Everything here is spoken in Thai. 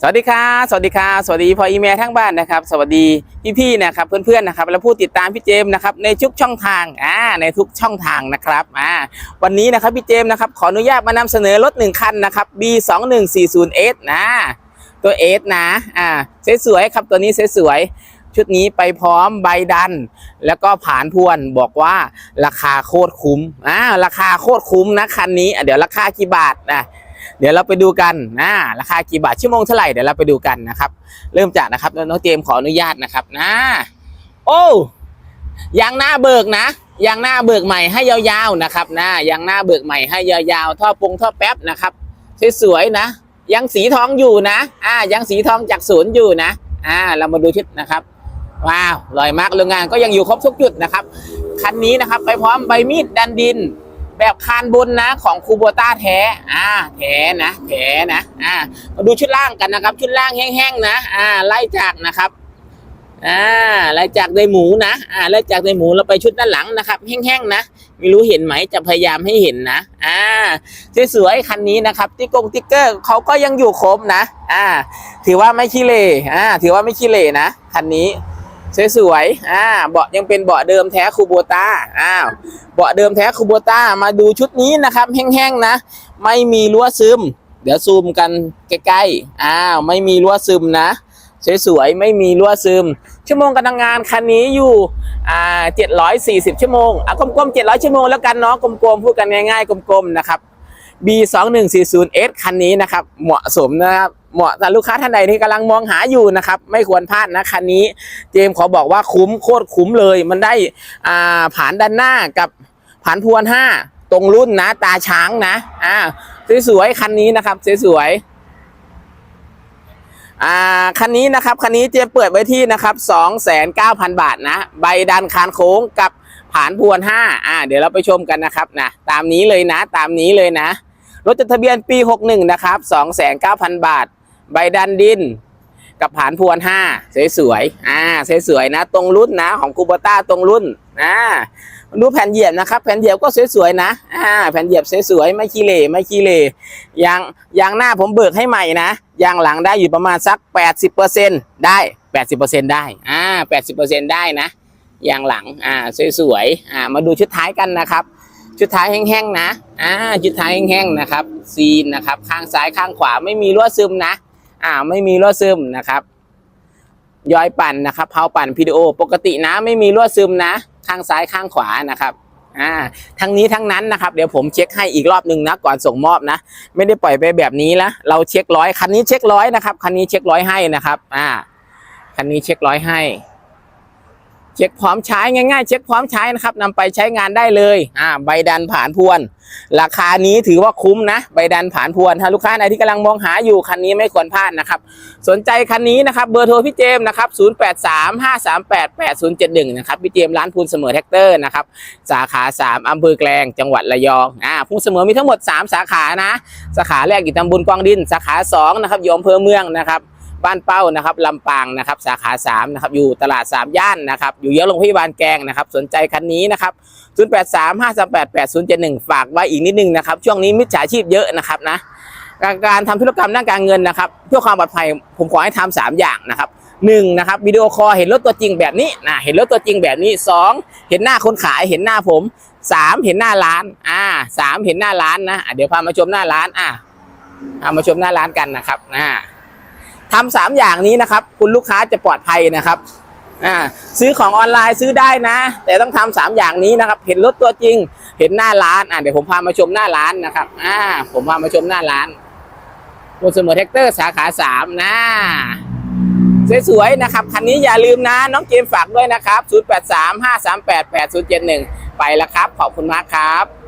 สวัสดีครับสวัสดีครับสวัสดีพออีเมลทั้งบ้านนะครับ สวัสดีพี่ๆนะครับ เพื่อนๆนะครับ และผู้ติดตามพี่เจมส์นะครับในทุกช่องทางอ่าในทุกช่องทางนะครับอ่าวันนี้นะครับพี่เจมส์นะครับขออนุญาตมานำเสนอรถหนึ่งคันนะครับ B 2 1 4 0 S นะตัว S นะอ่าสวยๆครับตัวนี้สวยๆชุดนี้ไปพร้อมใบดัน แล้วก็ผ่านพวนบอกว่าราคาโคตรคุ้มอ่าราคาโคตรคุ้มนะคันนี้เดี๋ยวราคากี่บาทนะ เดี๋ยวเราไปดูกันนะราคากี่บาทชั่วโมงเท่าไหร่เดี๋ยวเราไปดูกันนะครับ เริ่มจากนะครับน้องเจมขออนุญาตนะครับนะโอ้ยางหน้าเบิกนะยางหน้าเบิกใหม่ให้ยาวๆนะครับนะยางหน้าเบิกใหม่ให้ยาวๆท่อปรุงท่อแป๊บนะครับสวยๆนะยังสีทองอยู่นะอ่ายังสีทองจากศูนย์อยู่นะอ่าเรามาดูชุดนะครับว้าวลอยมากโรงงานก็ยังอยู่ครบทุกจุดนะครับ คันนี้นะครับ ไปพร้อมใบมีดดันดิน แบบคานบนนะของคูโบต้าแท้อ่าแท้นะแท้นะอ่ามาดูชุดล่างกันนะครับ ชุดล่างแห้งๆนะอ่าไล่จากนะครับอ่าไล่จากในหมูนะอ่าไล่จากในหมูเราไปชุดด้านหลังนะครับ แห้งๆนะไม่รู้เห็นไหมจะพยายามให้เห็นนะอ่าสวยๆคันนี้นะครับติ๊กกงติ๊กเกอร์เขาก็ยังอยู่ครบนะอ่าถือว่าไม่ขี้เหร่อ่าถือว่าไม่ขี้เหร่นะคันนี้ สวยๆอ่าเบาะยังเป็นเบาะเดิมแท้คูโบต้าอ้าวเบาะเดิมแท้คูโบต้ามาดูชุดนี้นะครับแห้งๆนะ ไม่มีรั้วซึม เดี๋ยวซูมกันใกล้ๆอ้าวไม่มีรั้วซึมนะสวยๆไม่มีรั้วซึม ชั่วโมงการทำงานคันนี้อยู่อ่า740 ชั่วโมงอะกลมๆ700 ชั่วโมงแล้วกันเนาะกลมๆพูดกันง่ายๆกลมๆนะครับ B 2 1 4 0 S คันนี้นะครับเหมาะสมนะครับเหมาะสำหรับลูกค้าท่านใดที่กำลังมองหาอยู่นะครับไม่ควรพลาดนะคันนี้เจมขอบอกว่าคุ้มโคตรคุ้มเลย มันได้อ่าผานด้านหน้ากับผานพวนห้าตรงรุ่นนะ ตาช้างนะอ่าสวยๆคันนี้นะครับสวยๆอ่าคันนี้นะครับคันนี้เจมเปิดไว้ที่นะครับสองแสนเก้าพันบาทนะใบดันคานโค้งกับผานพวนห้าอ่าเดี๋ยวเราไปชมกันนะครับนะตามนี้เลยนะ ตามนี้เลยนะ รถจดทะเบียนปี 61 นะครับ29,000 บาท ใบดันดิน กับผานพวน 5 สวยๆ อ่า สวยๆ นะ ตรงรุ่นนะ ของคูบต้าตรงรุ่น อ่ามาดูแผ่นเหยียบนะครับ แผ่นเหยียบก็สวยๆ นะ อ่า แผ่นเหยียบสวยๆ ไม่ขี้เหร่ไม่ขี้เหร่ยางยางหน้าผมเบิกให้ใหม่นะ ยางหลังได้อยู่ประมาณสัก 80%ได้ 80%ได้ อ่า 80%ได้นะ ยางหลัง อ่า สวยๆ อ่า มาดูชุดท้ายกันนะครับ ชุดท้ายแห้งๆนะอ่าชุดท้ายแห้งๆนะครับ ซีนนะครับ ข้างซ้ายข้างขวาไม่มีรั่วซึมนะ อ่า ไม่มีรั่วซึมนะครับ ย้อยปั่นนะครับเพาปั่น PDO ปกตินะ ไม่มีรั่วซึมนะ ข้างซ้ายข้างขวานะครับอ่าทั้งนี้ทั้งนั้นนะครับ เดี๋ยวผมเช็คให้อีกรอบหนึ่งนะก่อนส่งมอบนะ ไม่ได้ปล่อยไปแบบนี้นะเราเช็คร้อยคันนี้เช็คร้อยนะครับคันนี้เช็คร้อยให้นะครับ อ่าคันนี้เช็คร้อยให้ เช็คพร้อมใช้ง่ายๆ เช็คพร้อมใช้นะครับนำไปใช้งานได้เลยอ่าใบดันผ่านพวน ราคานี้ถือว่าคุ้มนะ ใบดันผ่านพวนถ้าลูกค้าไหนที่กำลังมองหาอยู่คันนี้ไม่ควรพลาดนะครับ สนใจคันนี้นะครับเบอร์โทรพี่เจมส์นะครับ0835388071นะครับพี่เจมส์ร้านพูนเสมอแท็กเตอร์นะครับสาขา 3อำเภอแกลงจังหวัดระยองอ่าพูนเสมอมีทั้งหมด 3 สาขานะ สาขาแรกอยู่ตำบลกวางดิน สาขา2นะครับอยู่อำเภอเมืองนะครับ บ้านเป้านะครับลำปางนะครับสาขา3นะครับอยู่ตลาด 3 ย่านนะครับอยู่เยอะโรงพยาบาลแกงนะครับสนใจคันนี้นะครับ0835388071 ฝากไว้อีกนิดนึงนะครับช่วงนี้มิจฉาชีพเยอะนะครับนะการการทำธุรกรรมด้านการเงินนะครับเพื่อความปลอดภัยผมขอให้ทำสามอย่างนะครับหนึ่งนะครับวิดีโอคอลเห็นรถตัวจริงแบบนี้นะเห็นรถตัวจริงแบบนี้สองเห็นหน้าคนขายเห็นหน้าผมสามเห็นหน้าร้านอ่าสามเห็นหน้าร้านนะเดี๋ยวพามาชมหน้าร้านอะพามาชมหน้าร้านกันนะครับอ่า ทำสามอย่างนี้นะครับ คุณลูกค้าจะปลอดภัยนะครับอ่าซื้อของออนไลน์ซื้อได้นะ แต่ต้องทำสามอย่างนี้นะครับ เห็นรถตัวจริง เห็นหน้าร้านอะเดี๋ยวผมพามาชมหน้าร้านนะครับอ่าผมพามาชมหน้าร้านบนเสมอแท็กเตอร์สาขาสามนะสวยๆนะครับ คันนี้อย่าลืมนะ น้องเจมฝากด้วยนะครับ 0835388071 ไปแล้วครับ ขอบคุณมากครับ